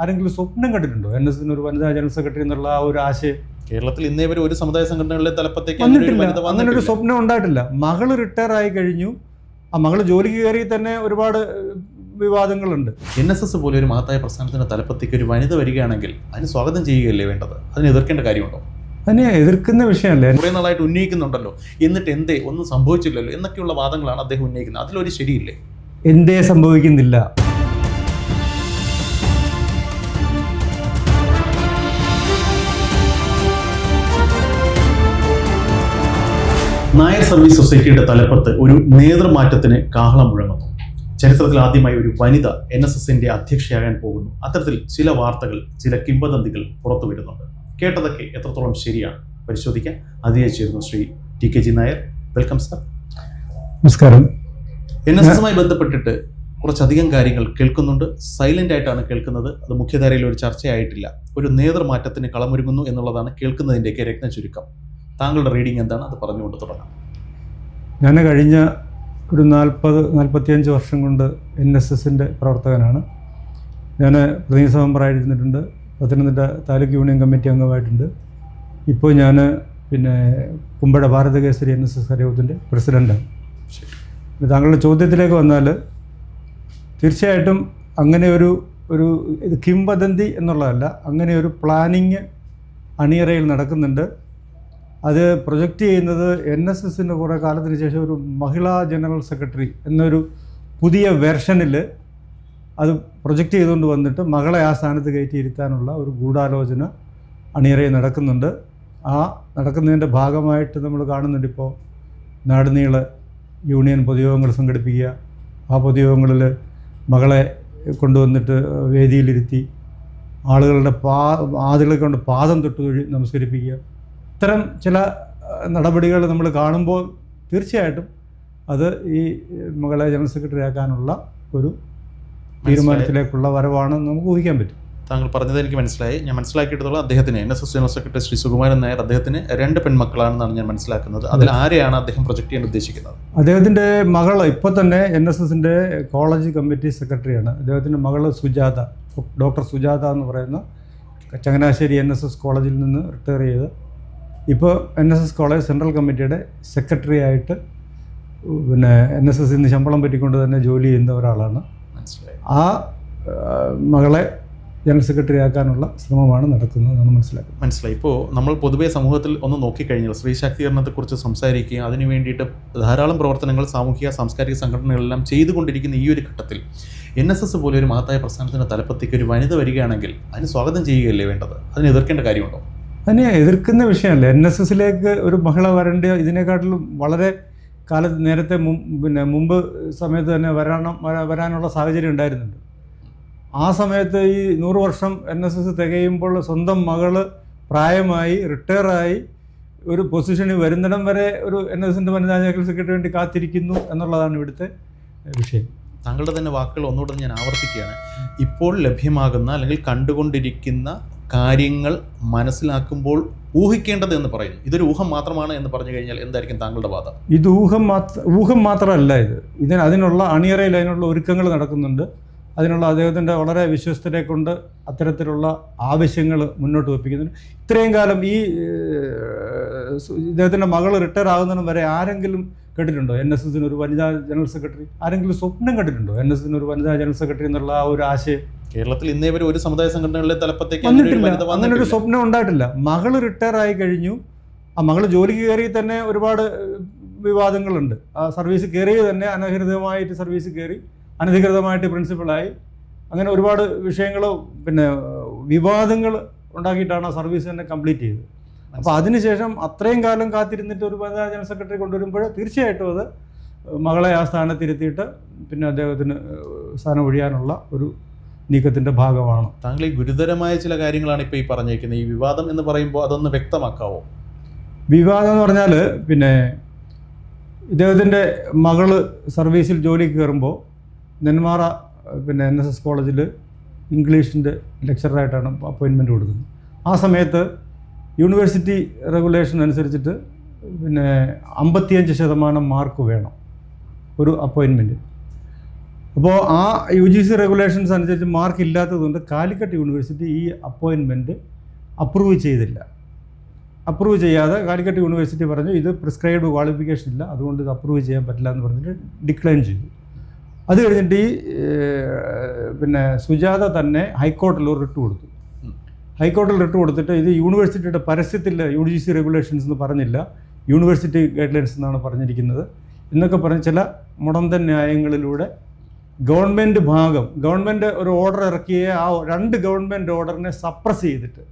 ആരെങ്കിലും സ്വപ്നം കണ്ടിട്ടുണ്ടോ? എൻ എസ് എസിന് ഒരു വനിതാ ജനറൽ സെക്രട്ടറി എന്നുള്ള ആ ഒരു ആശയം? കേരളത്തിൽ ഇന്നേ വരെ ഒരു സമുദായ സംഘടനകളിലെ തലപ്പത്തേക്ക് അങ്ങനെ ഒരു സ്വപ്നം ഉണ്ടായിട്ടില്ല. മകൾ റിട്ടയർ ആയി കഴിഞ്ഞു. ആ മകൾ ജോലിക്ക് കയറി തന്നെ ഒരുപാട് വിവാദങ്ങളുണ്ട്. എൻ എസ് എസ് പോലെ ഒരു മഹത്തായ പ്രസ്ഥാനത്തിന്റെ തലപ്പത്തേക്ക് ഒരു വനിത വരികയാണെങ്കിൽ അതിന് സ്വാഗതം ചെയ്യുകയല്ലേ വേണ്ടത്? അതിന് എതിർക്കേണ്ട കാര്യമുണ്ടോ? അതിനെ എതിർക്കുന്ന വിഷയമല്ലേ? കുറേ നാളായിട്ട് ഉന്നയിക്കുന്നുണ്ടല്ലോ. എന്നിട്ട് എന്തേ? ഒന്നും സംഭവിച്ചില്ലല്ലോ എന്നൊക്കെയുള്ള വാദങ്ങളാണ് അദ്ദേഹം ഉന്നയിക്കുന്നത്. അതിലൊരു ശരിയില്ലേ? എന്തേ സംഭവിക്കുന്നില്ല. നായർ സർവീസ് സൊസൈറ്റിയുടെ തലപ്പത്ത് ഒരു നേതൃമാറ്റത്തിന് കാഹളം മുഴങ്ങുന്നു. ചരിത്രത്തിൽ ആദ്യമായി ഒരു വനിത എൻ എസ് എസിന്റെ അധ്യക്ഷയാകാൻ പോകുന്നു. അത്തരത്തിൽ ചില വാർത്തകൾ ചില കിംവദന്തികൾ പുറത്തു വരുന്നുണ്ട് കേട്ടതൊക്കെ എത്രത്തോളം ശരിയാണ്? പരിശോധിക്കാൻ അതിയായി ചേരുന്നു Shri T K G Nair. Welcome sir. നമസ്കാരം. എൻ എസ് എസുമായി ബന്ധപ്പെട്ടിട്ട് കുറച്ചധികം കാര്യങ്ങൾ കേൾക്കുന്നുണ്ട്. സൈലന്റ് ആയിട്ടാണ് കേൾക്കുന്നത്. അത് മുഖ്യധാരയിൽ ഒരു ചർച്ചയായിട്ടില്ല. ഒരു നേതൃമാറ്റത്തിന് കളമൊരുങ്ങുന്നു എന്നുള്ളതാണ് കേൾക്കുന്നതിന്റെയൊക്കെ രത്ന ചുരുക്കം താങ്കളുടെ റീഡിംഗ് എന്താണ്? അത് പറഞ്ഞുകൊണ്ട് തുടങ്ങാം. ഞാൻ കഴിഞ്ഞ ഒരു നാൽപ്പത് നാൽപ്പത്തിയഞ്ച് വർഷം കൊണ്ട് എൻ എസ് എസിന്റെ പ്രവർത്തകനാണ്. ഞാൻ പ്രതിനിധി മെമ്പറായിരുന്നിട്ടുണ്ട് പത്തനംതിട്ട താലൂക്ക് യൂണിയൻ കമ്മിറ്റി അംഗമായിട്ടുണ്ട്. ഇപ്പോൾ ഞാൻ പിന്നെ Kumbazha Bharathakesari N S S കരയോഗത്തിന്റെ പ്രസിഡന്റാണ് താങ്കളുടെ ചോദ്യത്തിലേക്ക് വന്നാൽ തീർച്ചയായിട്ടും അങ്ങനെ ഒരു ഒരു ഇത് കിംവദന്തി എന്നുള്ളതല്ല അങ്ങനെ ഒരു പ്ലാനിങ് അണിയറയിൽ നടക്കുന്നുണ്ട്. അത് പ്രൊജക്റ്റ് ചെയ്യുന്നത് എൻ എസ് എസിന്റെ കുറേ കാലത്തിന് ശേഷം ഒരു മഹിളാ ജനറൽ സെക്രട്ടറി എന്നൊരു പുതിയ വെർഷനിൽ അത് പ്രൊജക്റ്റ് ചെയ്തുകൊണ്ട് വന്നിട്ട് മകളെ ആ സ്ഥാനത്ത് കയറ്റിയിരുത്താനുള്ള ഒരു ഗൂഢാലോചന അണിയറയിൽ നടക്കുന്നുണ്ട്. ആ നടക്കുന്നതിന്റെ ഭാഗമായിട്ട് നമ്മൾ കാണുന്നുണ്ട് ഇപ്പോൾ നാടുനീള യൂണിയൻ പൊതുയോഗങ്ങൾ സംഘടിപ്പിക്കുക. ആ പൊതുയോഗങ്ങളിൽ മകളെ കൊണ്ടുവന്നിട്ട് വേദിയിലിരുത്തി ആളുകളുടെ പാ ആളുകളെ കൊണ്ട് പാദം തൊട്ട് നമസ്കരിപ്പിക്കുക. ഇത്തരം ചില നടപടികൾ നമ്മൾ കാണുമ്പോൾ തീർച്ചയായിട്ടും അത് ഈ മകളെ ജനറൽ സെക്രട്ടറി ആക്കാനുള്ള ഒരു തീരുമാനത്തിലേക്കുള്ള വരവാണെന്ന് നമുക്ക് ഊഹിക്കാൻ പറ്റും. താങ്കൾ പറഞ്ഞത് എനിക്ക് മനസ്സിലായി. ഞാൻ മനസ്സിലാക്കിയിട്ടുള്ള അദ്ദേഹത്തിന് N S S general secretary Shri Sukumaran Nair അദ്ദേഹത്തിന് രണ്ട് പെൺമക്കളാണെന്നാണ് ഞാൻ മനസ്സിലാക്കുന്നത്. അതിൽ ആരെയാണ് അദ്ദേഹം പ്രൊജക്ട് ചെയ്യാൻ ഉദ്ദേശിക്കുന്നത്? അദ്ദേഹത്തിന്റെ മകൾ ഇപ്പോൾ തന്നെ എൻ എസ് എസിന്റെ കോളേജ് കമ്മിറ്റി സെക്രട്ടറിയാണ്. അദ്ദേഹത്തിന്റെ മകൾ സുജാത ഡോക്ടർ സുജാത എന്ന് പറയുന്ന ചങ്ങനാശ്ശേരി എൻ എസ് എസ് കോളേജിൽ നിന്ന് റിട്ടയർ ചെയ്ത് ഇപ്പോൾ N S S college central കമ്മിറ്റിയുടെ സെക്രട്ടറി ആയിട്ട് പിന്നെ എൻ എസ് എസ് ഇന്ന് ശമ്പളം പറ്റിക്കൊണ്ട് തന്നെ ജോലി ചെയ്യുന്ന ഒരാളാണ്. മനസ്സിലായി. ആ ആ, മകളെ ജനറൽ സെക്രട്ടറി ആക്കാനുള്ള ശ്രമമാണ് നടക്കുന്നത് എന്ന് മനസ്സിലാക്കുന്നത് മനസ്സിലായി. ഇപ്പോൾ നമ്മൾ പൊതുവെ സമൂഹത്തിൽ ഒന്ന് നോക്കിക്കഴിഞ്ഞാൽ സ്ത്രീ ശാക്തീകരണത്തെക്കുറിച്ച് സംസാരിക്കുകയും അതിനു വേണ്ടിയിട്ട് ധാരാളം പ്രവർത്തനങ്ങൾ സാമൂഹിക സാംസ്കാരിക സംഘടനകളെല്ലാം ചെയ്തുകൊണ്ടിരിക്കുന്ന ഈ ഒരു ഘട്ടത്തിൽ എൻ എസ് എസ് പോലെ ഒരു മഹത്തായ പ്രസ്ഥാനത്തിന്റെ തലപ്പത്തേക്ക് ഒരു വനിത വരികയാണെങ്കിൽ അതിന് സ്വാഗതം ചെയ്യുകയല്ലേ വേണ്ടത്? അതിന് എതിർക്കേണ്ട കാര്യമുണ്ടോ? അതിനെ എതിർക്കുന്ന വിഷയമല്ല. എൻ എസ് എസിലേക്ക് ഒരു മഹിള വരേണ്ട ഇതിനെക്കാട്ടിലും വളരെ കാല നേരത്തെ പിന്നെ മുമ്പ് സമയത്ത് തന്നെ വരണം വരാ- വരാനുള്ള സാഹചര്യം ഉണ്ടായിരുന്നുണ്ട്. ആ സമയത്ത് ഈ നൂറ് വർഷം എൻ എസ് എസ് തികയുമ്പോൾ സ്വന്തം മകൾ പ്രായമായി റിട്ടയറായി ഒരു പൊസിഷനിൽ വരുന്നിടം വരെ ഒരു എൻ എസ് എസിന്റെ വനിതാ ജനറൽ സെക്രട്ടറി വേണ്ടി കാത്തിരിക്കുന്നു എന്നുള്ളതാണ് ഇവിടുത്തെ വിഷയം. താങ്കളുടെ തന്നെ വാക്കുകൾ ഒന്നുകൂടെ ഞാൻ ആവർത്തിക്കുകയാണ്. ഇപ്പോൾ ലഭ്യമാകുന്ന അല്ലെങ്കിൽ കണ്ടുകൊണ്ടിരിക്കുന്ന കാര്യങ്ങൾ മനസ്സിലാക്കുമ്പോൾ ഊഹിക്കേണ്ടത് എന്ന് പറയുന്നു. ഇതൊരു ഊഹം മാത്രമാണ് എന്ന് പറഞ്ഞു കഴിഞ്ഞാൽ എന്തായിരിക്കും താങ്കളുടെ വാദം? ഇത് ഊഹം മാത്ര ഊഹം മാത്രമല്ല ഇത്. ഇതിന് അതിനുള്ള അണിയറയിൽ അതിനുള്ള ഒരുക്കങ്ങൾ നടക്കുന്നുണ്ട്. അതിനുള്ള അദ്ദേഹത്തിന്റെ വളരെ വിശ്വസ്തരെ കൊണ്ട് അത്തരത്തിലുള്ള ആവശ്യങ്ങൾ മുന്നോട്ട് വെപ്പിക്കുന്നുണ്ട്. ഇത്രയും കാലം ഈ ഇദ്ദേഹത്തിന്റെ മകൾ റിട്ടയർ ആകുന്നതിനും വരെ ആരെങ്കിലും കേട്ടിട്ടുണ്ടോ? എൻ എസ് എസിന് ഒരു വനിതാ ജനറൽ സെക്രട്ടറി? ആരെങ്കിലും സ്വപ്നം കണ്ടിട്ടുണ്ടോ? എൻ എസ് എസിന് ഒരു വനിതാ ജനറൽ സെക്രട്ടറി എന്നുള്ള ആ ഒരു ആശയം? കേരളത്തിൽ ഇന്നേ വരെ ഒരു സമുദായ സംഘടനകളിലെ തലപ്പത്തേക്ക് അങ്ങനെ ഒരു സ്വപ്നം ഉണ്ടായിട്ടില്ല. മകൾ റിട്ടയർ ആയി കഴിഞ്ഞു. ആ മകൾ ജോലിക്ക് കയറി തന്നെ ഒരുപാട് വിവാദങ്ങളുണ്ട്. ആ സർവീസ് കയറിയത് തന്നെ അനധികൃതമായിട്ട് സർവീസ് കയറി അനധികൃതമായിട്ട് പ്രിൻസിപ്പളായി അങ്ങനെ ഒരുപാട് വിഷയങ്ങൾ പിന്നെ വിവാദങ്ങൾ ഉണ്ടാക്കിയിട്ടാണ് ആ സർവീസ് തന്നെ കംപ്ലീറ്റ് ചെയ്തത്. അപ്പോൾ അതിനുശേഷം അത്രയും കാലം കാത്തിരുന്നിട്ട് ഒരു വനിതാ ജനറൽ സെക്രട്ടറി കൊണ്ടുവരുമ്പോൾ തീർച്ചയായിട്ടും അത് മകളെ ആ സ്ഥാനത്തിരുത്തിയിട്ട് പിന്നെ അദ്ദേഹത്തിന് സ്ഥാനം ഒഴിയാനുള്ള ഒരു നീക്കത്തിന്റെ ഭാഗമാണ്. താങ്കൾ ഈ ഗുരുതരമായ ചില കാര്യങ്ങളാണ് ഇപ്പോൾ ഈ പറഞ്ഞേക്കുന്നത്. ഈ വിവാദം എന്ന് പറയുമ്പോൾ അതൊന്ന് വ്യക്തമാക്കാവോ? വിവാദം എന്ന് പറഞ്ഞാൽ പിന്നെ ഇദ്ദേഹത്തിന്റെ മകൾ സർവീസിൽ ജോലിക്ക് കയറുമ്പോൾ നെന്മാറ പിന്നെ എൻ എസ് എസ് കോളേജിൽ ഇംഗ്ലീഷിന്റെ ലെക്ചറായിട്ടാണ് അപ്പോയിൻമെന്റ് കൊടുക്കുന്നത്. ആ സമയത്ത് യൂണിവേഴ്സിറ്റി റെഗുലേഷൻ അനുസരിച്ചിട്ട് പിന്നെ അമ്പത്തിയഞ്ച് ശതമാനം മാർക്ക് വേണം ഒരു അപ്പോയിൻമെന്റ് അപ്പോൾ ആ യു ജി സി റെഗുലേഷൻസ് അനുസരിച്ച് മാർക്ക് ഇല്ലാത്തതുകൊണ്ട് കാലിക്കട്ട് യൂണിവേഴ്സിറ്റി ഈ അപ്പോയിൻമെന്റ് അപ്രൂവ് ചെയ്തില്ല. അപ്രൂവ് ചെയ്യാതെ കാലിക്കട്ട് യൂണിവേഴ്സിറ്റി പറഞ്ഞു ഇത് പ്രിസ്ക്രൈബ്ഡ് ക്വാളിഫിക്കേഷൻ ഇല്ല അതുകൊണ്ട് ഇത് അപ്രൂവ് ചെയ്യാൻ പറ്റില്ല എന്ന് പറഞ്ഞിട്ട് ഡിക്ലൈൻ ചെയ്തു. അത് കഴിഞ്ഞിട്ട് ഈ പിന്നെ സുജാത തന്നെ ഹൈക്കോർട്ടിൽ ഒരു റിട്ട് കൊടുത്തു. ഹൈക്കോർട്ടിൽ റിട്ട് കൊടുത്തിട്ട് ഇത് യൂണിവേഴ്സിറ്റിയുടെ പരസ്യത്തിൽ യു ജി സി റെഗുലേഷൻസ് എന്ന് പറഞ്ഞില്ല യൂണിവേഴ്സിറ്റി ഗൈഡ്ലൈൻസ് എന്നാണ് പറഞ്ഞിരിക്കുന്നത്. എന്നൊക്കെ പറഞ്ഞ് ചില മുടന്തൻ ന്യായങ്ങളിലൂടെ ഗവൺമെന്റ് ഭാഗം ഗവൺമെന്റ് ഒരു ഓർഡർ ഇറക്കിയ ആ രണ്ട് ഗവൺമെന്റ് ഓർഡറിനെ സപ്രസ് ചെയ്തിട്ട്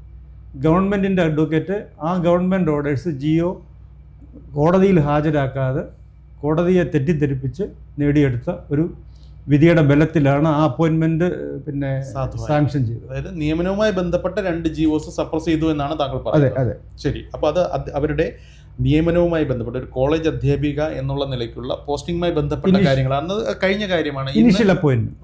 ഗവൺമെന്റിന്റെ അഡ്വക്കേറ്റ് ആ ഗവൺമെന്റ് ഓർഡേഴ്സ് ജിയോ കോടതിയിൽ ഹാജരാക്കാതെ കോടതിയെ തെറ്റിദ്ധരിപ്പിച്ച് നേടിയെടുത്ത ഒരു വിധിയുടെ ബലത്തിലാണ് ആ അപ്പോയിൻമെന്റ് പിന്നെ. സാങ്ഷൻ ചെയ്തത്. അതായത് നിയമനവുമായി ബന്ധപ്പെട്ട രണ്ട് ജിഒസ് സപ്രസ് ചെയ്തു എന്നാണ് താങ്കൾ പറഞ്ഞത് അതെ അതെ. ശരി. അപ്പോൾ അത് അവരുടെ നിയമനവുമായി ബന്ധപ്പെട്ട ഒരു കോളേജ് അധ്യാപിക എന്നുള്ള നിലയ്ക്കുള്ള പോസ്റ്റിംഗുമായി ബന്ധപ്പെട്ട കാര്യങ്ങൾ. അന്ന് കഴിഞ്ഞ കാര്യമാണ്. ഇനിഷ്യൽ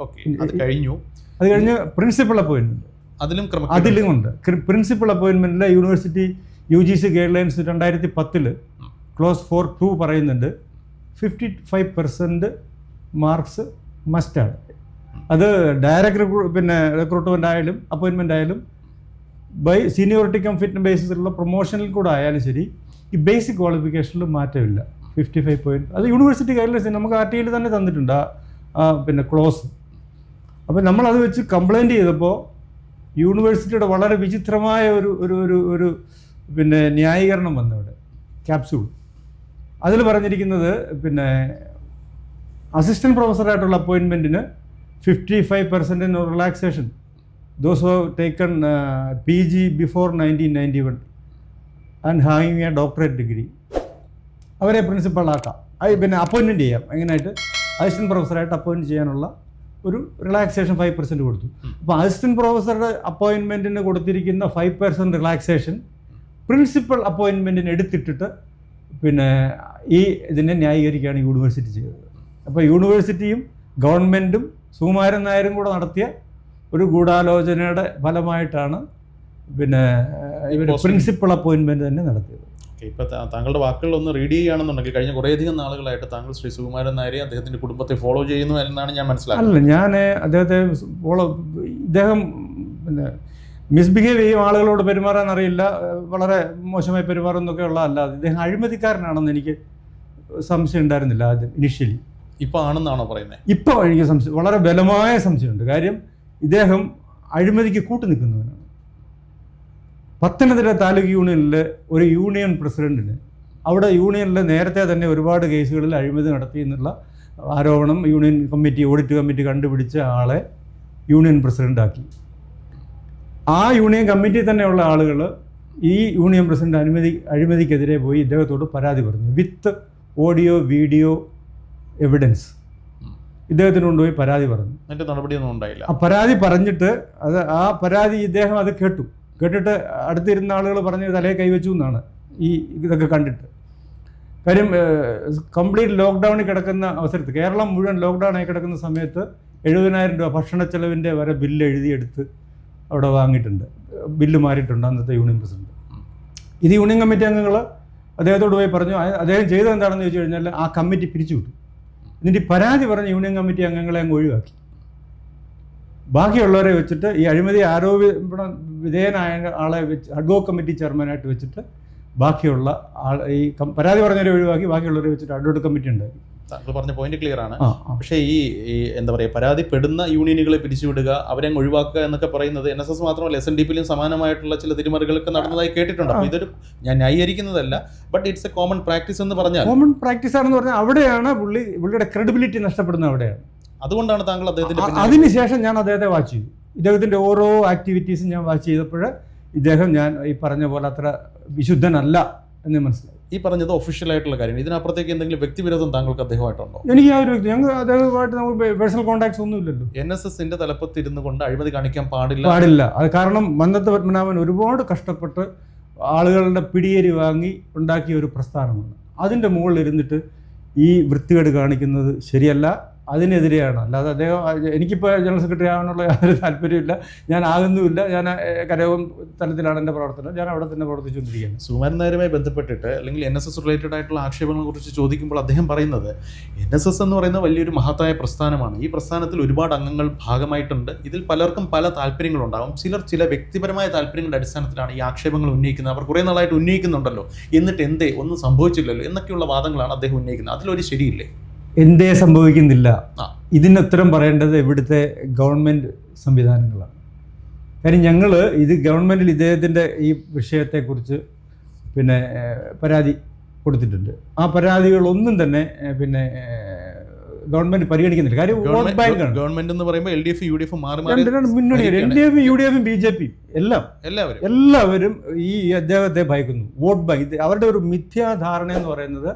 ഓക്കെ അത് കഴിഞ്ഞു. അത് കഴിഞ്ഞ് പ്രിൻസിപ്പൽ അപ്പോയിന്റ്മെന്റ്. അതിലും അതിലും ഉണ്ട്. Principal അപ്പോയിന്റ്മെന്റിലെ university U G C guidelines രണ്ടായിരത്തി പത്തിൽ ക്ലോസ് ഫോർ ടു പറയുന്നുണ്ട് ഫിഫ്റ്റി ഫൈവ് പെർസെന്റ് മാർക്സ് മസ്റ്റാണ്. അത് ഡയറക്റ്റ് പിന്നെ റിക്രൂട്ട്മെന്റ് ആയാലും അപ്പോയിൻമെന്റ് ആയാലും ബൈ സീനിയോറിറ്റി കം ഫിറ്റ് ബേസിസിലുള്ള പ്രൊമോഷനിൽ കൂടെ ആയാലും ശരി ഈ ബേസിക് ക്വാളിഫിക്കേഷനിൽ മാറ്റമില്ല. ഫിഫ്റ്റി ഫൈവ് പോയിന്റ് അത് യൂണിവേഴ്സിറ്റി ഗൈഡ് നമുക്ക് ആർ ടി ഐയിൽ തന്നെ തന്നിട്ടുണ്ട്. ആ പിന്നെ ക്ലോസ്. അപ്പോൾ നമ്മളത് വെച്ച് കംപ്ലൈന്റ് ചെയ്തപ്പോൾ യൂണിവേഴ്സിറ്റിയുടെ വളരെ വിചിത്രമായ ഒരു ഒരു ഒരു ഒരു പിന്നെ ന്യായീകരണം വന്നു അവിടെ ക്യാപ്സ്യൂൾ. അതിൽ പറഞ്ഞിരിക്കുന്നത് പിന്നെ അസിസ്റ്റന്റ് പ്രൊഫസറായിട്ടുള്ള അപ്പോയിൻമെന്റിന് fifty five പെർസെന്റിന് relaxation those have taken P G before nineteen ninety one and having a doctorate degree അവരെ പ്രിൻസിപ്പളാക്കാം അത് പിന്നെ അപ്പോയിൻമെന്റ് ചെയ്യാം. എങ്ങനെയായിട്ട്? അസിസ്റ്റന്റ് പ്രൊഫസറായിട്ട് അപ്പോയിന്റ് ചെയ്യാനുള്ള ഒരു റിലാക്സേഷൻ ഫൈവ് പെർസെന്റ് കൊടുത്തു. അപ്പോൾ അസിസ്റ്റന്റ് പ്രൊഫസറുടെ അപ്പോയിൻമെന്റിന് കൊടുത്തിരിക്കുന്ന ഫൈവ് പെർസെന്റ് റിലാക്സേഷൻ പ്രിൻസിപ്പൽ അപ്പോയിൻമെന്റിന് എടുത്തിട്ടിട്ട് പിന്നെ ഈ ഇതിനെ ന്യായീകരിക്കുകയാണ് യൂണിവേഴ്സിറ്റി ചെയ്തത്. അപ്പോൾ യൂണിവേഴ്സിറ്റിയും ഗവൺമെന്റും സുകുമാരൻ നായരും കൂടെ നടത്തിയ ഒരു ഗൂഢാലോചനയുടെ ഫലമായിട്ടാണ് പിന്നെ ഇവർ പ്രിൻസിപ്പൾ അപ്പോയിൻമെന്റ് തന്നെ നടത്തിയത്. ഇപ്പോൾ ഇപ്പൊ താങ്കളുടെ വാക്കുകൾ ഒന്ന് റീഡ് ചെയ്യുകയാണെന്നുണ്ടെങ്കിൽ കഴിഞ്ഞ കുറേയധികം നാളുകളായിട്ട് താങ്കൾ ശ്രീ സുകുമാരൻ നായരെ അദ്ദേഹത്തിന്റെ കുടുംബത്തെ ഫോളോ ചെയ്യുന്നു എന്നാണ് ഞാൻ മനസ്സിലാക്കുന്നത്. അല്ല ഞാൻ അദ്ദേഹത്തെ ഫോളോ ഇദ്ദേഹം പിന്നെ മിസ്ബിഹേവ് ചെയ്യും ആളുകളോട് പെരുമാറാൻ അറിയില്ല വളരെ മോശമായി പെരുമാറുന്നൊക്കെ ഉള്ള അല്ലാതെ ഇദ്ദേഹം അഴിമതിക്കാരനാണെന്ന് എനിക്ക് സംശയം ഉണ്ടായിരുന്നില്ല ആദ്യം ഇനിഷ്യലി ഇപ്പോൾ ആണെന്നാണോ പറയുന്നത് ഇപ്പോൾ എനിക്ക് സംശയം വളരെ ബലമായ സംശയമുണ്ട്. കാര്യം ഇദ്ദേഹം അഴിമതിക്ക് കൂട്ടു നിൽക്കുന്നവനാണ് പത്തനംതിട്ട താലൂക്ക് യൂണിയനിൽ ഒരു യൂണിയൻ പ്രസിഡന്റിന് അവിടെ യൂണിയനിൽ നേരത്തെ തന്നെ ഒരുപാട് കേസുകളിൽ അഴിമതി നടത്തി എന്നുള്ള ആരോപണം യൂണിയൻ കമ്മിറ്റി ഓഡിറ്റ് കമ്മിറ്റി കണ്ടുപിടിച്ച ആളെ യൂണിയൻ പ്രസിഡന്റാക്കി. ആ യൂണിയൻ കമ്മിറ്റി തന്നെയുള്ള ആളുകൾ ഈ യൂണിയൻ പ്രസിഡന്റ് അനുമതി അഴിമതിക്കെതിരെ പോയി ഇദ്ദേഹത്തോട് പരാതി പറഞ്ഞു. With audio video evidence. ഇദ്ദേഹത്തിന് കൊണ്ടുപോയി പരാതി പറഞ്ഞു. അതിന്റെ നടപടിയൊന്നും ഉണ്ടായില്ല. ആ പരാതി പറഞ്ഞിട്ട് അത് ആ പരാതി ഇദ്ദേഹം അത് കേട്ടു. കേട്ടിട്ട് അടുത്തിരുന്ന ആളുകൾ പറഞ്ഞ് തലയെ കൈവച്ചു എന്നാണ് ഈ ഇതൊക്കെ കണ്ടിട്ട്. കാര്യം കംപ്ലീറ്റ് ലോക്ക്ഡൗണിൽ കിടക്കുന്ന അവസരത്ത് കേരളം മുഴുവൻ ലോക്ക്ഡൗൺ ആയി കിടക്കുന്ന സമയത്ത് എഴുപതിനായിരം രൂപ ഭക്ഷണ ചെലവിന്റെ വരെ ബില്ല് എഴുതിയെടുത്ത് അവിടെ വാങ്ങിയിട്ടുണ്ട്. ബില്ല് മാറിയിട്ടുണ്ട് അന്നത്തെ യൂണിയൻ പ്രസിഡന്റ്. ഇത് യൂണിയൻ കമ്മിറ്റി അംഗങ്ങൾ അദ്ദേഹത്തോട് പോയി പറഞ്ഞു അദ്ദേഹം ചെയ്തത് എന്താണെന്ന് ചോദിച്ചു കഴിഞ്ഞാൽ ആ കമ്മിറ്റി പിരിച്ചുവിട്ടു. എന്നിട്ട് പരാതി പറഞ്ഞ് യൂണിയൻ കമ്മിറ്റി അംഗങ്ങളെ അങ്ങ് ഒഴിവാക്കി. ബാക്കിയുള്ളവരെ വെച്ചിട്ട് ഈ അഴിമതി ആരോപണ വിധേയനായ ആളെ വെച്ച് അഡ്വോ കമ്മിറ്റി ചെയർമാനായിട്ട് വെച്ചിട്ട് ബാക്കിയുള്ള ആൾ ഈ പരാതി പറഞ്ഞവരെ ഒഴിവാക്കി ബാക്കിയുള്ളവരെ വെച്ചിട്ട് അഡ്വോ കമ്മിറ്റി ഉണ്ടാക്കി. താങ്കൾ പറഞ്ഞ പോയിന്റ് ക്ലിയർ ആണ്. പക്ഷേ ഈ ഈ എന്താ പറയുക പരാതിപ്പെടുന്ന യൂണിയനുകളെ പിരിച്ചുവിടുക അവരെ ഒഴിവാക്കുക എന്നൊക്കെ പറയുന്നത് എൻ എസ് എസ് മാത്രമല്ല എസ് എൻ ഡി പിയിലും സമാനമായിട്ടുള്ള ചില തിരിമറികളൊക്കെ നടന്നതായി കേട്ടിട്ടുണ്ട്. അപ്പോൾ ഇതൊരു ഞാൻ ന്യായീകരിക്കുന്നതല്ല but it's a common practice എന്ന് പറഞ്ഞാൽ കോമൺ പ്രാക്ടീസ് ആണെന്ന് പറഞ്ഞാൽ അവിടെയാണ് പുള്ളി പുള്ളിയുടെ ക്രെഡിബിലിറ്റി നഷ്ടപ്പെടുന്നത് അവിടെയാണ് അതുകൊണ്ടാണ് താങ്കൾ അദ്ദേഹത്തിന്റെ അതിനുശേഷം ഞാൻ അദ്ദേഹത്തെ വാച്ച് ചെയ്തു. ഇദ്ദേഹത്തിന്റെ ഓരോ ആക്ടിവിറ്റീസും ഞാൻ വാച്ച് ചെയ്തപ്പോൾ ഇദ്ദേഹം ഞാൻ ഈ പറഞ്ഞ പോലെ അത്ര വിശുദ്ധനല്ല എന്ന് മനസ്സിലായി. ഈ പറഞ്ഞത് ഒഫീഷ്യൽ ആയിട്ടുള്ള കാര്യം ഇതിനപ്പുറത്തേക്ക് എന്തെങ്കിലും വ്യക്തിവിരോധം താങ്കൾക്ക് അദ്ദേഹമായിട്ടുണ്ടോ? എനിക്ക് ആ ഒരു വ്യക്തി ഞങ്ങൾ അദ്ദേഹമായിട്ട് നമുക്ക് പേഴ്സണൽ കോൺടാക്ട്സ് ഒന്നും ഇല്ലല്ലോ എൻ എസ് എസിന്റെ തലപ്പത്തിരുന്നു കൊണ്ട് അഴിമതി കാണിക്കാൻ പാടില്ല. പാടില്ല. അത് കാരണം മന്നത്ത് പത്മനാഭൻ ഒരുപാട് കഷ്ടപ്പെട്ട് ആളുകളുടെ പിടിയേരി വാങ്ങി ഉണ്ടാക്കിയ ഒരു പ്രസ്ഥാനമാണ്. അതിന്റെ മുകളിൽ ഇരുന്നിട്ട് ഈ വൃത്തികേട് കാണിക്കുന്നത് ശരിയല്ല. അതിനെതിരെയാണ്. അല്ലാതെ അദ്ദേഹം എനിക്കിപ്പോൾ ജനറൽ സെക്രട്ടറി ആകാനുള്ള യാതൊരു താല്പര്യമില്ല ഞാൻ ആകുന്നുമില്ല. ഞാൻ കരവും തലത്തിലാണ് എന്റെ പ്രവർത്തനം. ഞാൻ അവിടെ തന്നെ പ്രവർത്തിച്ചുകൊണ്ടിരിക്കുകയാണ്. സുമാരൻ നായരുമായി ബന്ധപ്പെട്ടിട്ട് അല്ലെങ്കിൽ എൻ എസ് എസ് റിലേറ്റഡ് ആയിട്ടുള്ള ആക്ഷേപങ്ങളെ കുറിച്ച് ചോദിക്കുമ്പോൾ അദ്ദേഹം പറയുന്നത് എൻ എസ് എസ് എന്ന് പറയുന്ന വലിയൊരു മഹത്തായ പ്രസ്ഥാനമാണ്. ഈ പ്രസ്ഥാനത്തിൽ ഒരുപാട് അംഗങ്ങൾ ഭാഗമായിട്ടുണ്ട്. ഇതിൽ പലർക്കും പല താല്പര്യങ്ങളുണ്ടാകും ചിലർ ചില വ്യക്തിപരമായ താല്പര്യങ്ങളുടെ അടിസ്ഥാനത്തിലാണ് ഈ ആക്ഷേപങ്ങൾ ഉന്നയിക്കുന്നത്. അവർ കുറേ നാളായിട്ട് ഉന്നയിക്കുന്നുണ്ടല്ലോ. എന്നിട്ട് എന്തേ? ഒന്നും സംഭവിച്ചില്ലല്ലോ. എന്നൊക്കെയുള്ള വാദങ്ങളാണ് അദ്ദേഹം ഉന്നയിക്കുന്നത്. അതിലൊരു ശരിയില്ലേ? എന്തേ സംഭവിക്കുന്നില്ല. ഇതിന് ഉത്തരം പറയേണ്ടത് ഇവിടുത്തെ ഗവൺമെന്റ് സംവിധാനങ്ങളാണ്. കാര്യം ഞങ്ങൾ ഇത് ഗവൺമെന്റിൽ ഇദ്ദേഹത്തിന്റെ ഈ വിഷയത്തെക്കുറിച്ച് പിന്നെ പരാതി കൊടുത്തിട്ടുണ്ട്. ആ പരാതികളൊന്നും തന്നെ പിന്നെ ഗവൺമെന്റ് പരിഗണിക്കുന്നില്ല. കാര്യം വോട്ട് ബാങ്കാണ് ഗവൺമെന്റ് എന്ന് പറയുമ്പോൾ L D F U D F മാറി മുന്നണി എൽ ഡി എഫും യു ഡി എഫും ബി ജെ പിയും എല്ലാം. എല്ലാവരും. എല്ലാവരും ഈ അദ്ദേഹത്തെ ഭയക്കുന്നു. Vote bank. അവരുടെ ഒരു മിഥ്യാധാരണ എന്ന് പറയുന്നത്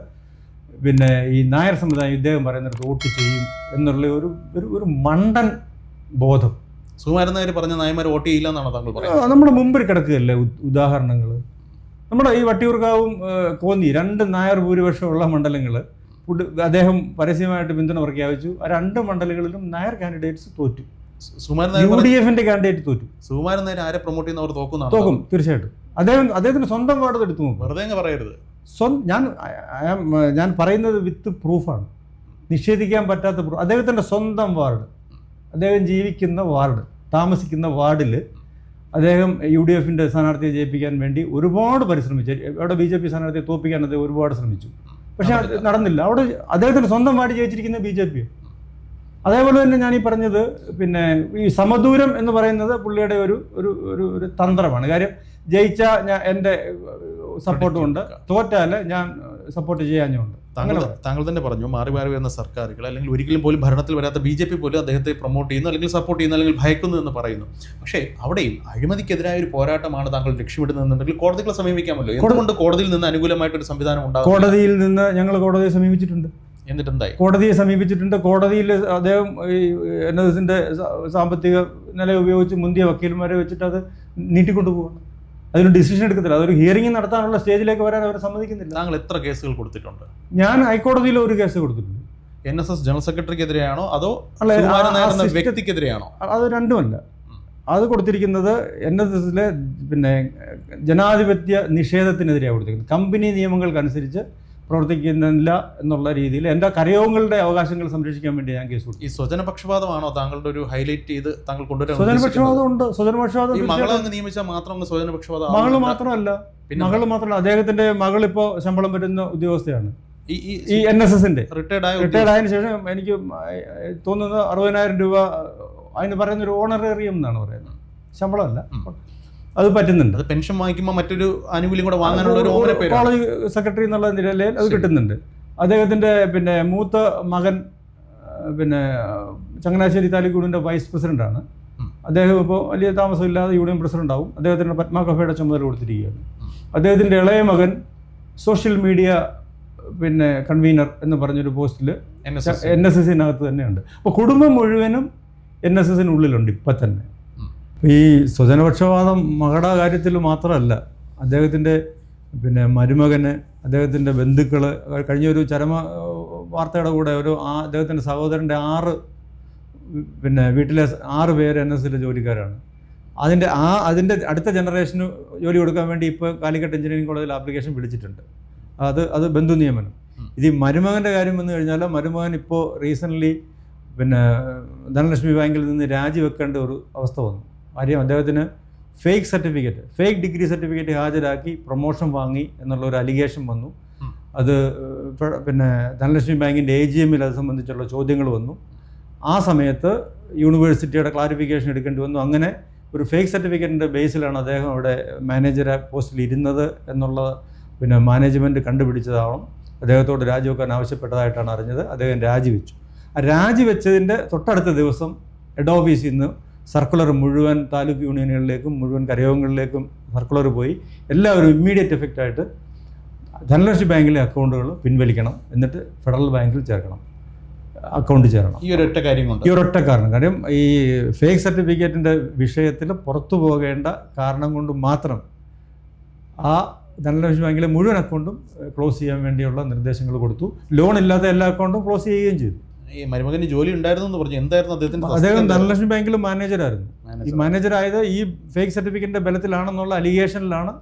പിന്നെ ഈ നായർ സമുദായം ഇദ്ദേഹം പറയുന്നിടത്ത് വോട്ട് ചെയ്യും എന്നുള്ള ഒരു ഒരു ഒരു മണ്ടൻ ബോധം. സുമാരൻ നായർ പറഞ്ഞ നായന്മാർ വോട്ട് ചെയ്യില്ല എന്നാണ് താങ്കൾ പറയുന്നത്? നമ്മുടെ മുമ്പിൽ കിടക്കുകയല്ലേ ഉദാഹരണങ്ങൾ നമ്മുടെ ഈ വട്ടിയൂർക്കാവും കോന്നി രണ്ട് നായർ ഭൂരിപക്ഷമുള്ള മണ്ഡലങ്ങൾ അദ്ദേഹം പരസ്യമായിട്ട് പിന്തുണ പ്രഖ്യാപിച്ചു. ആ രണ്ട് മണ്ഡലങ്ങളിലും നായർ കാൻഡിഡേറ്റ്സ് തോറ്റു. സുകുമാരൻ നായർ യു ഡി എഫിന്റെ കാൻഡിഡേറ്റ് തോറ്റു. സുകുമാരൻ നായർ ആരെ പ്രൊമോട്ട് ചെയ്യുന്നവർ തോക്കുന്നതാണ് തോക്കും തീർച്ചയായിട്ടും. അദ്ദേഹം അദ്ദേഹത്തിന് സ്വന്തം വാർഡ് എടുത്തു വെറുതെ പറയരുത്. സ്വന്തം ഞാൻ ഞാൻ പറയുന്നത് വിത്ത് പ്രൂഫാണ് നിഷേധിക്കാൻ പറ്റാത്ത പ്രൂഫ് അദ്ദേഹത്തിന്റെ സ്വന്തം വാർഡ്. അദ്ദേഹം ജീവിക്കുന്ന വാർഡ് താമസിക്കുന്ന വാർഡിൽ അദ്ദേഹം യു ഡി എഫിന്റെ സ്ഥാനാർത്ഥിയെ ജയിപ്പിക്കാൻ വേണ്ടി ഒരുപാട് പരിശ്രമിച്ചു. അവിടെ ബി ജെ പി സ്ഥാനാർത്ഥിയെ തോപ്പിക്കാൻ അദ്ദേഹം ഒരുപാട് ശ്രമിച്ചു. പക്ഷേ നടന്നില്ല. അവിടെ അദ്ദേഹത്തിന്റെ സ്വന്തം വാർഡ് ജയിച്ചിരിക്കുന്ന ബി ജെ പി. അതേപോലെ തന്നെ ഞാൻ ഈ പറഞ്ഞത് പിന്നെ ഈ സമദൂരം എന്ന് പറയുന്നത് പുള്ളിയുടെ ഒരു ഒരു ഒരു ഒരു തന്ത്രമാണ്. കാര്യം ജയിച്ച ഞാൻ എന്റെ സപ്പോർട്ടും ഉണ്ട്. തോറ്റാൽ ഞാൻ സപ്പോർട്ട് ചെയ്യാഞ്ഞുണ്ട്. താങ്കൾ താങ്കൾ തന്നെ പറഞ്ഞു മാറി മാറി വരുന്ന സർക്കാരുകൾ അല്ലെങ്കിൽ ഒരിക്കലും പോലും ഭരണത്തിൽ വരാത്ത ബി ജെ പി പോലും അദ്ദേഹത്തെ പ്രൊമോട്ട് ചെയ്യുന്നു അല്ലെങ്കിൽ സപ്പോർട്ട് ചെയ്യുന്നു അല്ലെങ്കിൽ ഭയക്കുന്നു എന്ന് പറയുന്നു. പക്ഷേ അവിടെയും അഴിമതിക്കെതിരായ ഒരു പോരാട്ടമാണ് താങ്കൾ ലക്ഷ്യമിടുന്നതെന്നുണ്ടെങ്കിൽ കോടതികളെ സമീപിക്കാമല്ലോ. എന്തുകൊണ്ട് കോടതിയിൽ നിന്ന് അനുകൂലമായിട്ട് ഒരു സംവിധാനം ഉണ്ടാകും കോടതിയിൽ നിന്ന് ഞങ്ങൾ കോടതിയെ സമീപിച്ചിട്ടുണ്ട്. എന്നിട്ട് എന്തായി കോടതിയെ സമീപിച്ചിട്ടുണ്ട്. കോടതിയിൽ അദ്ദേഹം ഈ എൻ എസ് എസിന്റെ സാമ്പത്തിക നില ഉപയോഗിച്ച് മുന്തിയ വക്കീൽമാരെ വെച്ചിട്ട് അത് നീട്ടിക്കൊണ്ടു പോകണം അതിന് ഡിസിഷൻ എടുക്കത്തില്ല. അതൊരു ഹിയറിംഗ് നടത്താനുള്ള സ്റ്റേജിലേക്ക് വരാൻ അവർ സമ്മതിക്കുന്നില്ല. താങ്കൾ എത്ര കേസുകൾ കൊടുത്തിട്ടുണ്ട്? ഞാൻ ഹൈക്കോടതിയിൽ ഒരു കേസ് കൊടുത്തിട്ടുണ്ട്. എൻ എസ് എസ് ജനറൽ സെക്രട്ടറിക്കെതിരെയാണോ അതോ വ്യക്തിക്കെതിരെയാണോ? അത് രണ്ടുമല്ല അത് കൊടുത്തിരിക്കുന്നത് എൻ എസ് എസിലെ പിന്നെ ജനാധിപത്യ നിഷേധത്തിനെതിരെയാണ് കൊടുത്തിരിക്കുന്നത്. കമ്പനി നിയമങ്ങൾക്കനുസരിച്ച് പ്രവർത്തിക്കുന്നില്ല എന്നുള്ള രീതിയിൽ എന്റെ കരയോഗങ്ങളുടെ അവകാശങ്ങൾ സംരക്ഷിക്കാൻ വേണ്ടി ഞാൻ കേസ് കൊടുത്തു. ഈ സ്വജനപക്ഷപാതമാണോ താങ്കളുടെ ഒരു ഹൈലൈറ്റ് ചെയ്ത് താങ്കൾ കൊണ്ടുവരാൻ സ്വജനപക്ഷപാതം ഉണ്ട്. മകളെ അങ്ങ് നിയമിച്ചാൽ മാത്രം അങ്ങ് സ്വജനപക്ഷപാതം മകൾ മാത്രമല്ല. പിന്നെ മകൾ മാത്രമല്ല. അദ്ദേഹത്തിന്റെ മകൾ ഇപ്പോൾ ശമ്പളം വരുന്ന ഉദ്യോഗസ്ഥയാണ്. ഈ എൻ എസ് എസിന്റെ റിട്ടയർഡ് ആയ ആയതിനു ശേഷം എനിക്ക് തോന്നുന്നത് അറുപതിനായിരം രൂപ അതിന് പറയുന്ന ഒരു ഓണറേറിയം എന്നാണ് പറയുന്നത്. ശമ്പളമല്ല. അത് പറ്റുന്നുണ്ട്. അത് പെൻഷൻ വാങ്ങിക്കുമ്പോൾ മറ്റൊരു ആനുകൂല്യം കൂടെ വാങ്ങാനുള്ള ഒരു ഓമന പേര് കോളേജ് സെക്രട്ടറി എന്നുള്ള നിലയിൽ അത് കിട്ടുന്നുണ്ട്. അദ്ദേഹത്തിന്റെ പിന്നെ മൂത്ത മകൻ പിന്നെ ചങ്ങനാശ്ശേരി താലൂക്ക് യൂണിയന്റെ വൈസ് പ്രസിഡന്റാണ് ഉം. അദ്ദേഹം ഇപ്പോൾ വലിയ താമസമില്ലാതെ യൂണിയൻ പ്രസിഡന്റ് ആവും. അദ്ദേഹത്തിന് പത്മ കഫയുടെ ചുമതല കൊടുത്തിരിക്കുകയാണ്. അദ്ദേഹത്തിന്റെ അദ്ദേഹത്തിന്റെ ഇളയ മകൻ സോഷ്യൽ മീഡിയ പിന്നെ കൺവീനർ എന്ന് പറഞ്ഞൊരു പോസ്റ്റിൽ എൻ എസ് എസിനകത്ത് തന്നെയുണ്ട്. അപ്പോൾ കുടുംബം മുഴുവനും എൻ എസ് എസിനുള്ളിലുണ്ട് ഇപ്പം തന്നെ. ഈ സ്വജനപക്ഷപാതം മകളുടെ കാര്യത്തിൽ മാത്രമല്ല. അദ്ദേഹത്തിന്റെ പിന്നെ മരുമകന് അദ്ദേഹത്തിന്റെ ബന്ധുക്കൾ കഴിഞ്ഞ ഒരു ചരമ വാർത്തയുടെ കൂടെ ഒരു ആ അദ്ദേഹത്തിന്റെ സഹോദരന്റെ ആറ് പിന്നെ വീട്ടിലെ ആറ് പേര് എൻ എസ് എസിലെ ജോലിക്കാരാണ്. അതിന്റെ ആ അതിന്റെ അടുത്ത ജനറേഷന് ജോലി കൊടുക്കാൻ വേണ്ടി ഇപ്പോൾ കാലിക്കട്ട് എഞ്ചിനീയറിംഗ് കോളേജിൽ ആപ്ലിക്കേഷൻ വിളിച്ചിട്ടുണ്ട്. അത് അത് ബന്ധു നിയമനം. ഇത് ഈ മരുമകന്റെ കാര്യം വന്നു കഴിഞ്ഞാൽ മരുമകൻ ഇപ്പോൾ റീസെന്റ്ലി പിന്നെ ധനലക്ഷ്മി ബാങ്കിൽ നിന്ന് രാജിവെക്കേണ്ട ഒരു അവസ്ഥ വന്നു. കാര്യം അദ്ദേഹത്തിന് fake certificate fake degree certificate ഹാജരാക്കി പ്രൊമോഷൻ വാങ്ങി എന്നുള്ള ഒരു അലിഗേഷൻ വന്നു. അത് പിന്നെ ധനലക്ഷ്മി ബാങ്കിന്റെ എ ജി എമ്മിൽ അത് സംബന്ധിച്ചുള്ള ചോദ്യങ്ങൾ വന്നു. ആ സമയത്ത് യൂണിവേഴ്സിറ്റിയുടെ ക്ലാരിഫിക്കേഷൻ എടുക്കേണ്ടി വന്നു. അങ്ങനെ ഒരു ഫേക്ക് സർട്ടിഫിക്കറ്റിന്റെ ബേസിലാണ് അദ്ദേഹം അവിടെ മാനേജർ പോസ്റ്റിൽ ഇരുന്നത് എന്നുള്ള പിന്നെ മാനേജ്മെന്റ് കണ്ടുപിടിച്ചതാവണം. അദ്ദേഹത്തോട് രാജിവെക്കാൻ ആവശ്യപ്പെട്ടതായിട്ടാണ് അറിഞ്ഞത്. അദ്ദേഹം രാജിവെച്ചു. ആ രാജിവെച്ചതിന്റെ തൊട്ടടുത്ത ദിവസം ഹെഡ് ഓഫീസിൽ നിന്ന് സർക്കുലർ മുഴുവൻ താലൂക്ക് യൂണിയനുകളിലേക്കും മുഴുവൻ കരയോഗങ്ങളിലേക്കും സർക്കുലർ പോയി എല്ലാവരും ഇമ്മീഡിയറ്റ് എഫക്റ്റായിട്ട് ധനലക്ഷ്മി ബാങ്കിലെ അക്കൗണ്ടുകൾ പിൻവലിക്കണം. എന്നിട്ട് ഫെഡറൽ ബാങ്കിൽ ചേർക്കണം. അക്കൗണ്ട് ചേരണം. ഈ ഒരു ഒറ്റ കാര്യം കൊണ്ട്. ഈ ഒരൊറ്റ കാരണം. കാര്യം ഈ ഫേക്ക് സർട്ടിഫിക്കറ്റിന്റെ വിഷയത്തിൽ പുറത്തു പോകേണ്ട കാരണം കൊണ്ട് മാത്രം ആ ധനലക്ഷ്മി ബാങ്കിലെ മുഴുവൻ അക്കൗണ്ടും ക്ലോസ് ചെയ്യാൻ വേണ്ടിയുള്ള നിർദ്ദേശങ്ങൾ കൊടുത്തു. ലോൺ ഇല്ലാത്ത എല്ലാ അക്കൗണ്ടും ക്ലോസ് ചെയ്യുകയും ചെയ്തു. ഈ മരുമകന് ജോലി ഉണ്ടായിരുന്നു എന്ന് പറഞ്ഞു. എന്തായിരുന്നു അദ്ദേഹത്തിന്റെ അദ്ദേഹം? ധനലക്ഷ്മി ബാങ്കിൽ മാനേജറായിരുന്നു ഈ. മാനേജറായത് ഈ ഫേക്ക് സർട്ടിഫിക്കറ്റിന്റെ ബലത്തിലാണെന്നുള്ള അലിഗേഷനിലാണ്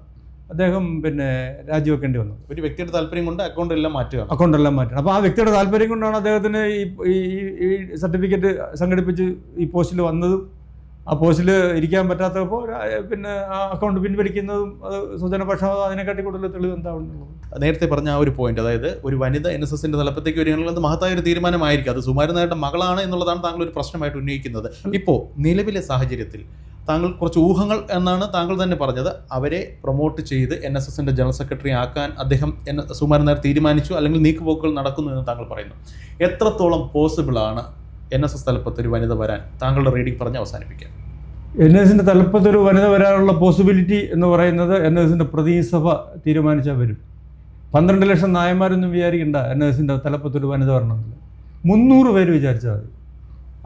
അദ്ദേഹം പിന്നെ രാജിവെക്കേണ്ടി വന്നത്. ഒരു വ്യക്തിയുടെ താല്പര്യം കൊണ്ട് അക്കൗണ്ട് എല്ലാം മാറ്റുക. അക്കൗണ്ട് എല്ലാം മാറ്റുക. അപ്പോൾ ആ വ്യക്തിയുടെ താല്പര്യം കൊണ്ടാണ് അദ്ദേഹത്തിന് ഈ സർട്ടിഫിക്കറ്റ് സംഘടിപ്പിച്ച് ഈ പോസ്റ്റിൽ വന്നതും. ആ പോസ്റ്റിൽ ഇരിക്കാൻ പറ്റാത്തപ്പോൾ പിന്നെ ആ അക്കൗണ്ട് പിൻവലിക്കുന്നതും അത് സൂചനപക്ഷപാതം അതിനെക്കാട്ടി കൂടുതൽ തെളിവ് എന്താണെന്നുള്ളത് നേരത്തെ പറഞ്ഞ ആ ഒരു പോയിന്റ് അതായത് ഒരു വനിത എൻ എസ് എസിന്റെ തലപ്പത്തേക്ക് വരികയാണെങ്കിൽ അത് മഹത്തായ ഒരു തീരുമാനമായിരിക്കും. അത് സുമാരനായിട്ട് മകളാണ് എന്നുള്ളതാണ് താങ്കൾ ഒരു പ്രശ്നമായിട്ട് ഉന്നയിക്കുന്നത്. ഇപ്പോൾ നിലവിലെ സാഹചര്യത്തിൽ താങ്കൾ കുറച്ച് ഊഹങ്ങൾ എന്നാണ് താങ്കൾ തന്നെ പറഞ്ഞത്. അവരെ പ്രൊമോട്ട് ചെയ്ത് എൻ എസ് എസിന്റെ ജനറൽ സെക്രട്ടറി ആക്കാൻ അദ്ദേഹം എൻ സുമാരൻ തീരുമാനിച്ചു. അല്ലെങ്കിൽ നീക്കുപോക്കുകൾ നടക്കുന്നു എന്ന് താങ്കൾ പറയുന്നു. എത്രത്തോളം പോസിബിൾ ആണ് എൻ എസ് എസ് തലപ്പത്ത് ഒരു വനിത വരാൻ താങ്കളുടെ റീഡിംഗ് പറഞ്ഞ് അവസാനിപ്പിക്കാം. എൻ എസിന്റെ തലപ്പത്തൊരു വനിത വരാനുള്ള പോസിബിലിറ്റി എന്ന് പറയുന്നത് എൻ എസിന്റെ പ്രതിനിധിസഭ തീരുമാനിച്ചാൽ വരും. പന്ത്രണ്ട് ലക്ഷം നായന്മാരൊന്നും വിചാരിക്കണ്ട എൻ എസിന്റെ തലപ്പത്തൊരു വനിത വരണമെന്നില്ല. മുന്നൂറ് പേര് വിചാരിച്ചാൽ മതി.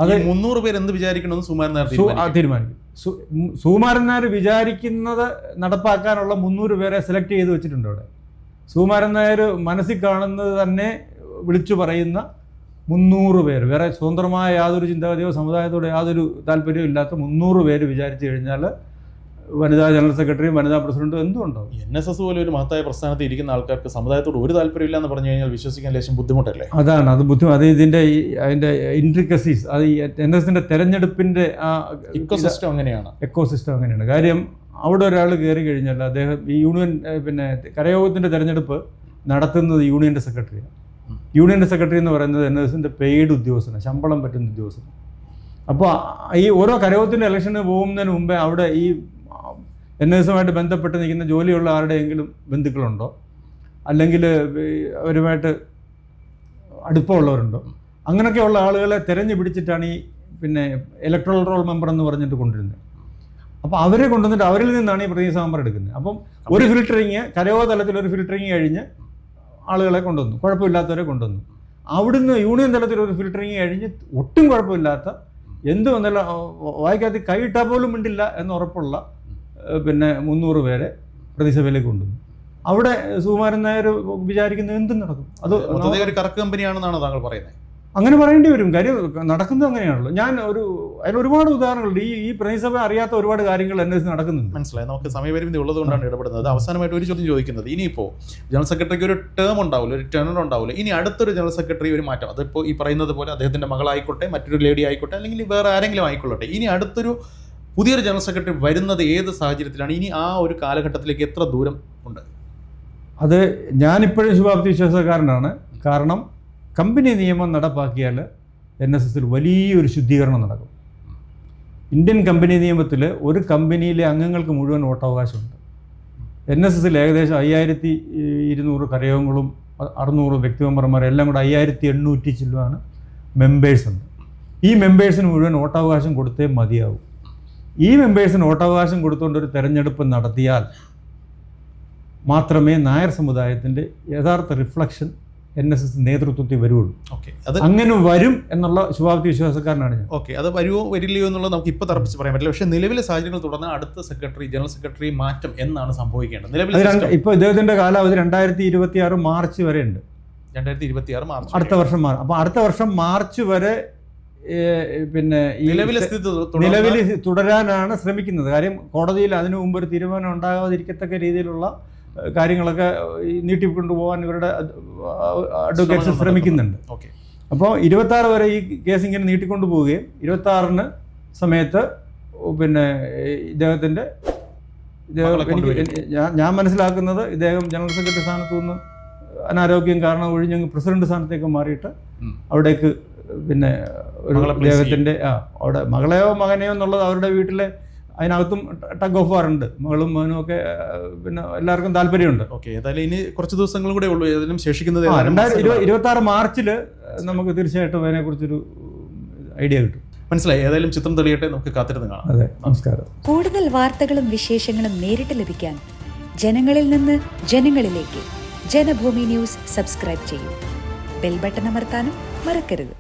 അത് മുന്നൂറ് പേര് എന്ത് വിചാരിക്കണമെന്ന് സുമാരൻ നായർ തീരുമാനിക്കും. തീരുമാനിക്കും. സു- ഉം, സുകുമാരൻ നായർ വിചാരിക്കുന്നത് നടപ്പാക്കാനുള്ള മുന്നൂറ് പേരെ സെലക്ട് ചെയ്ത് വെച്ചിട്ടുണ്ട് അവിടെ. സുമാരൻ നായർ മനസ്സിൽ കാണുന്നത് തന്നെ വിളിച്ചു പറയുന്ന മുന്നൂറ് പേര്. വേറെ സ്വതന്ത്രമായ യാതൊരു ചിന്താഗതിയോ സമുദായത്തോട് യാതൊരു താല്പര്യവും ഇല്ലാത്ത മുന്നൂറ് പേര് വിചാരിച്ചു കഴിഞ്ഞാൽ വനിതാ ജനറൽ സെക്രട്ടറിയും വനിതാ പ്രസിഡന്റും എന്തുണ്ടോ എൻ എസ് എസ് പോലെ ഒരു മഹത്തായ പ്രസ്ഥാനത്ത് ഇരിക്കുന്ന ആൾക്കാർക്ക് സമുദായത്തോട് ഒരു താല്പര്യമില്ല എന്ന് പറഞ്ഞു കഴിഞ്ഞാൽ വിശ്വസിക്കാൻ ലേശം ബുദ്ധിമുട്ടല്ലേ? അതാണ്. അത് ബുദ്ധിമുട്ട് അത് ഇതിന്റെ ഈ അതിന്റെ ഇൻട്രിക്കസീസ് അത് എൻ എസിന്റെ തെരഞ്ഞെടുപ്പിന്റെ ആ ഇക്കോ സിസ്റ്റം അങ്ങനെയാണ്. എക്കോ സിസ്റ്റം അങ്ങനെയാണ്. കാര്യം അവിടെ ഒരാൾ കയറി കഴിഞ്ഞാൽ അദ്ദേഹം ഈ യൂണിയൻ പിന്നെ കരയോഗത്തിന്റെ തെരഞ്ഞെടുപ്പ് നടത്തുന്നത് യൂണിയന്റെ സെക്രട്ടറിയാണ് ഉം. യൂണിയന്റെ സെക്രട്ടറി എന്ന് പറയുന്നത് എൻ എസ് എസിന്റെ പെയ്ഡ് ഉദ്യോഗസ്ഥന ശമ്പളം പറ്റുന്ന ഉദ്യോഗസ്ഥന അപ്പോൾ ഈ ഓരോ കരയോഗത്തിന്റെ ഇലക്ഷന് പോകുന്നതിന് മുമ്പേ അവിടെ ഈ എൻ എസ് എസുമായിട്ട് ബന്ധപ്പെട്ട് നിൽക്കുന്ന ജോലിയുള്ള ആരുടെയെങ്കിലും ബന്ധുക്കളുണ്ടോ? അല്ലെങ്കിൽ അവരുമായിട്ട് അടുപ്പമുള്ളവരുണ്ടോ? അങ്ങനെയൊക്കെയുള്ള ആളുകളെ തിരഞ്ഞു പിടിച്ചിട്ടാണ് ഈ പിന്നെ ഇലക്ട്രൽ റോൾ മെമ്പർ എന്ന് പറഞ്ഞിട്ട് കൊണ്ടുവരുന്നത്. അപ്പോൾ അവരെ കൊണ്ടുവന്നിട്ട് അവരിൽ നിന്നാണ് ഈ പ്രതിനിധി മെമ്പർ എടുക്കുന്നത്. അപ്പം ഒരു ഫിൽട്ടറിങ് കരയോ തലത്തിൽ ഒരു ഫിൽറ്ററിങ് കഴിഞ്ഞ് ആളുകളെ കൊണ്ടുവന്നു. കുഴപ്പമില്ലാത്തവരെ കൊണ്ടുവന്നു. അവിടുന്ന് യൂണിയൻ തലത്തിൽ ഒരു ഫിൽറ്ററിങ് കഴിഞ്ഞ് ഒട്ടും കുഴപ്പമില്ലാത്ത എന്ത് വന്നാലും വായിക്കാത്ത കൈയിട്ടാൽ പോലും മിണ്ടില്ല എന്ന് ഉറപ്പുള്ള പിന്നെ മുന്നൂറ് പേരെ പ്രതിസഭയിലേക്ക് കൊണ്ടുവന്നു. അവിടെ സുകുമാരൻ നായർ വിചാരിക്കുന്നത് എന്തും നടക്കും. അത് ഒരു കറക്ക് കമ്പനിയാണെന്നാണ് താങ്കൾ പറയുന്നത്? അങ്ങനെ പറയേണ്ടി വരും. കാര്യം നടക്കുന്നത് അങ്ങനെയാണല്ലോ. ഞാൻ ഒരു അതിന് ഒരുപാട് ഉദാഹരണങ്ങളുണ്ട്. ഈ ഈ പ്രതിസഭ അറിയാത്ത ഒരുപാട് കാര്യങ്ങൾ എന്നെ നടക്കുന്നുണ്ട്. മനസ്സിലായി. നമുക്ക് സമയപരിമിതി ഉള്ളതുകൊണ്ടാണ് ഇടപെടുന്നത്. അവസാനമായിട്ട് ഒരു ചോദ്യം ചോദിക്കുന്നത്. ഇനിയിപ്പോൾ ജനറൽ സെക്രട്ടറിക്ക് ഒരു ടേം ഉണ്ടാവില്ല ഒരു ടേണർ ഉണ്ടാവില്ല. ഇനി അടുത്തൊരു ജനറൽ സെക്രട്ടറി ഒരു മാറ്റം. അതിപ്പോൾ ഈ പറയുന്നത് പോലെ അദ്ദേഹത്തിന്റെ മകളായിക്കോട്ടെ മറ്റൊരു ലേഡി ആയിക്കോട്ടെ അല്ലെങ്കിൽ വേറെ ആരെങ്കിലും ആയിക്കൊള്ളട്ടെ. ഇനി അടുത്തൊരു പുതിയൊരു ജനറൽ സെക്രട്ടറി വരുന്നത് ഏത് സാഹചര്യത്തിലാണ്? ഇനി ആ ഒരു കാലഘട്ടത്തിലേക്ക് എത്ര ദൂരം ഉണ്ട്? അത് ഞാനിപ്പോഴും ശുഭാപ്തി വിശ്വാസക്കാരനാണ്. കാരണം കമ്പനി നിയമം നടപ്പാക്കിയാൽ എൻ എസ് എസിൽ വലിയൊരു ശുദ്ധീകരണം നടക്കും. ഇന്ത്യൻ കമ്പനി നിയമത്തിൽ ഒരു കമ്പനിയിലെ അംഗങ്ങൾക്ക് മുഴുവൻ വോട്ടവകാശമുണ്ട്. എൻ എസ് എസിൽ ഏകദേശം അയ്യായിരത്തി ഇരുന്നൂറ് കരയോഗങ്ങളും അറുന്നൂറ് വ്യക്തി മെമ്പർമാർ എല്ലാം കൂടെ അയ്യായിരത്തി എണ്ണൂറ്റി ചില്ലുമാണ് മെമ്പേഴ്സ് ഉണ്ട്. ഈ മെമ്പേഴ്സിന് മുഴുവൻ വോട്ടവകാശം കൊടുത്തേ മതിയാവും. ഈ മെമ്പേഴ്സിന് വോട്ടവകാശം കൊടുത്തുകൊണ്ട് ഒരു തെരഞ്ഞെടുപ്പ് നടത്തിയാൽ മാത്രമേ നായർ സമുദായത്തിന്റെ യഥാർത്ഥ റിഫ്ലക്ഷൻ എൻ എസ് എസ് നേതൃത്വത്തിൽ വരുള്ളൂ ഓക്കെ. അത് അങ്ങനെ വരും എന്നുള്ള ശുഭാപ്തി വിശ്വാസക്കാരനാണ് ഞാൻ. ഓക്കെ. അത് വരുമോ വരില്ലയോ എന്നുള്ളത് നമുക്ക് ഇപ്പോൾ തറപ്പിച്ച് പറയാൻ പറ്റില്ല. പക്ഷേ നിലവിലെ സാഹചര്യങ്ങൾ തുടർന്ന് അടുത്ത സെക്രട്ടറി ജനറൽ സെക്രട്ടറി മാറ്റം എന്നാണ് സംഭവിക്കേണ്ടത്. നിലവിൽ ഇപ്പൊ ഇദ്ദേഹത്തിന്റെ ഇപ്പോൾ ഇദ്ദേഹത്തിന്റെ കാലാവധി രണ്ടായിരത്തി ഇരുപത്തി ആറ് മാർച്ച് വരെ ഉണ്ട്. രണ്ടായിരത്തി ഇരുപത്തി ആറ് മാർച്ച് അടുത്ത വർഷം മാറും അപ്പോൾ അടുത്ത വർഷം മാർച്ച് വരെ പിന്നെ നിലവിലെ സ്ഥിതി നിലവിൽ തുടരാനാണ് ശ്രമിക്കുന്നത്. കാര്യം കോടതിയിൽ അതിനു മുമ്പ് ഒരു തീരുമാനം ഉണ്ടാകാതിരിക്കത്തക്ക രീതിയിലുള്ള കാര്യങ്ങളൊക്കെ നീട്ടിക്കൊണ്ടു പോകാൻ ഇവരുടെ അഡ്വക്കേറ്റ്സ് ശ്രമിക്കുന്നുണ്ട്. ഓക്കെ. അപ്പോൾ ഇരുപത്തി ആറ് വരെ ഈ കേസ് ഇങ്ങനെ നീട്ടിക്കൊണ്ടു പോവുകയും ഇരുപത്തി ആറിന് സമയത്ത് പിന്നെ ഇദ്ദേഹത്തിന്റെ. ഞാൻ മനസ്സിലാക്കുന്നത് ഇദ്ദേഹം ജനറൽ സെക്രട്ടറി സ്ഥാനത്തു നിന്ന് അനാരോഗ്യം കാരണം ഒഴിഞ്ഞ് പ്രസിഡന്റ് സ്ഥാനത്തേക്ക് മാറിയിട്ട് അവിടേക്ക് പിന്നെ ഒരു ഇദ്ദേഹത്തിന്റെ ആ അവിടെ മകളെയോ മകനെയോ എന്നുള്ളത് അവരുടെ വീട്ടിലെ അതിനകത്തും ടഗ് ഓഫ് വാറുണ്ട് മകളും മകനും ഒക്കെ പിന്നെ എല്ലാവർക്കും താല്പര്യമുണ്ട്. ഓക്കെ ഏതായാലും ഇനി കുറച്ച് ദിവസങ്ങളും കൂടെ ഉള്ളൂ. ഏതായാലും ശേഷിക്കുന്നത് ആ ഏതാനും രണ്ടായിരം ഇരുപത്തി ആറ് മാർച്ചിൽ നമുക്ക് തീർച്ചയായിട്ടും അതിനെക്കുറിച്ചൊരു ഐഡിയ കിട്ടും. മനസ്സിലായി. ഏതായാലും ചിത്രം തെളിയട്ടെ. നമുക്ക് കാത്തിരുന്ന് കാണാം. അതെ നമസ്കാരം. കൂടുതൽ വാർത്തകളും വിശേഷങ്ങളും നേരിട്ട് ലഭിക്കാൻ ജനങ്ങളിൽ നിന്ന് ജനങ്ങളിലേക്ക് ജനഭൂമി ന്യൂസ് സബ്സ്ക്രൈബ് ചെയ്യൂ. ബെൽ ബട്ടൺ അമർത്താനും മറക്കരുത്.